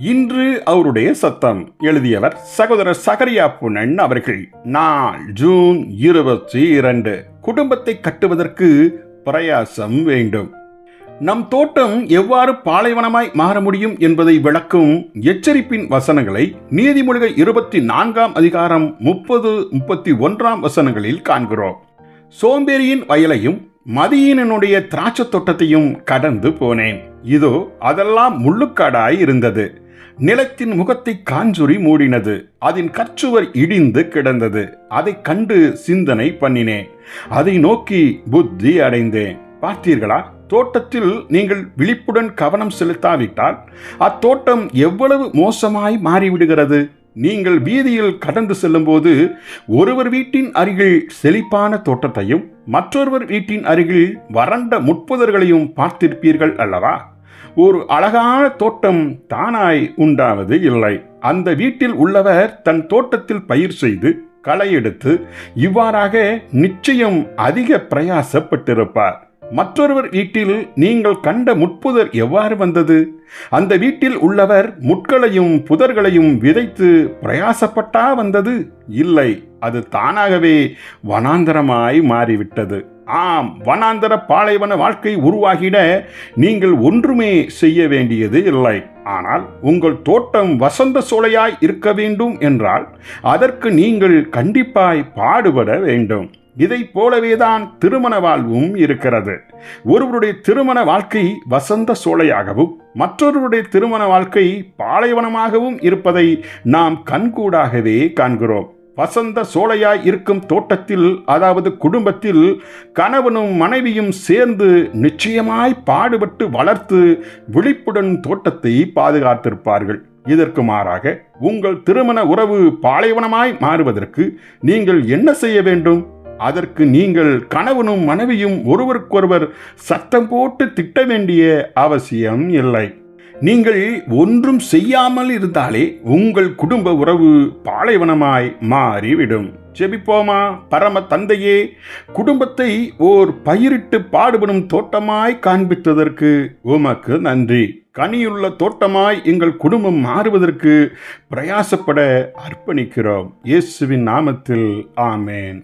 இன்று அவருடைய சத்தம். எழுதியவர் சகோதரர் சகரியா புனன் அவர்கள். நாள் ஜூன் இருபத்தி இரண்டு. குடும்பத்தை கட்டுவதற்கு பிரயாசம் வேண்டும். நம் தோட்டம் எவ்வாறு பாலைவனமாய் மாற முடியும் என்பதை விளக்கும் எச்சரிப்பின் வசனங்களை நீதிமொழிகள் இருபத்தி நான்காம் அதிகாரம் முப்பது முப்பத்தி ஒன்றாம் வசனங்களில் காண்கிறோம். சோம்பேறியின் வயலையும் மதியீனனுடைய திராட்சை தோட்டத்தையும் கடந்து போனேன். இதோ அதெல்லாம் முள்ளுக்காடாய் இருந்தது. நிலத்தின் முகத்தை காஞ்சுரி மூடினது. அதன் கச்சுவர் இடிந்து கிடந்தது. அதை கண்டு சிந்தனை பண்ணினேன். அதை நோக்கி புத்தி அடைந்தேன். பார்த்தீர்களா தோட்டத்தில் நீங்கள் விழிப்புடன் கவனம் செலுத்தாவிட்டால் அத்தோட்டம் எவ்வளவு மோசமாய் மாறிவிடுகிறது? நீங்கள் வீதியில் கடந்து செல்லும்போது ஒருவர் வீட்டின் அருகில் செழிப்பான தோட்டத்தையும் மற்றொருவர் வீட்டின் அருகில் வறண்ட முட்புதர்களையும் பார்த்திருப்பீர்கள் அல்லவா? ஒரு அழகான தோட்டம் தானாய் உண்டாவது இல்லை. அந்த வீட்டில் உள்ளவர் தன் தோட்டத்தில் பயிர் செய்து களை எடுத்து இவ்வாறாக நிச்சயம் அதிக பிரயாசப்பட்டிருப்பார். மற்றொருவர் வீட்டில் நீங்கள் கண்ட முட்புதர் எவ்வாறு வந்தது? அந்த வீட்டில் உள்ளவர் முட்களையும் புதர்களையும் விதைத்து பிரயாசப்பட்டா வந்தது? இல்லை அது தானாகவே வனாந்தரமாய் மாறிவிட்டது. ஆம் வனாந்தர பாலைவன வாழ்க்கை உருவாகிட நீங்கள் ஒன்றுமே செய்ய வேண்டியது இல்லை. ஆனால் உங்கள் தோட்டம் வசந்த சோலையாய் இருக்க வேண்டும் என்றால் அதற்கு நீங்கள் கண்டிப்பாய் பாடுபட வேண்டும். இதை போலவேதான் திருமண வாழ்வும் இருக்கிறது. ஒருவருடைய திருமண வாழ்க்கை வசந்த சோலையாகவும் மற்றொருவருடைய திருமண வாழ்க்கை பாலைவனமாகவும் இருப்பதை நாம் கண்கூடாகவே காண்கிறோம். வசந்த சோலையாய் இருக்கும் தோட்டத்தில் அதாவது குடும்பத்தில் கணவனும் மனைவியும் சேர்ந்து நிச்சயமாய் பாடுபட்டு வளர்த்து விழிப்புடன் தோட்டத்தை பாதுகாத்திருப்பார்கள். இதற்கு மாறாக உங்கள் திருமண உறவு பாலைவனமாய் மாறுவதற்கு நீங்கள் என்ன செய்ய வேண்டும்? அதற்கு நீங்கள் கணவனும் மனைவியும் ஒருவருக்கொருவர் சத்தம் போட்டு திட்ட வேண்டிய அவசியம் இல்லை. நீங்கள் ஒன்றும் செய்யாமல் இருந்தாலே உங்கள் குடும்ப உறவு பாலைவனமாய் மாறிவிடும். ஜெபிப்போமா? பரம தந்தையே குடும்பத்தை ஓர் பயிரிட்டு பாடுபடும் தோட்டமாய் காண்பித்ததற்கு உமக்கு நன்றி. கனியுள்ள தோட்டமாய் எங்கள் குடும்பம் மாறுவதற்கு பிரயாசப்பட அர்ப்பணிக்கிறோம். இயேசுவின் நாமத்தில் ஆமேன்.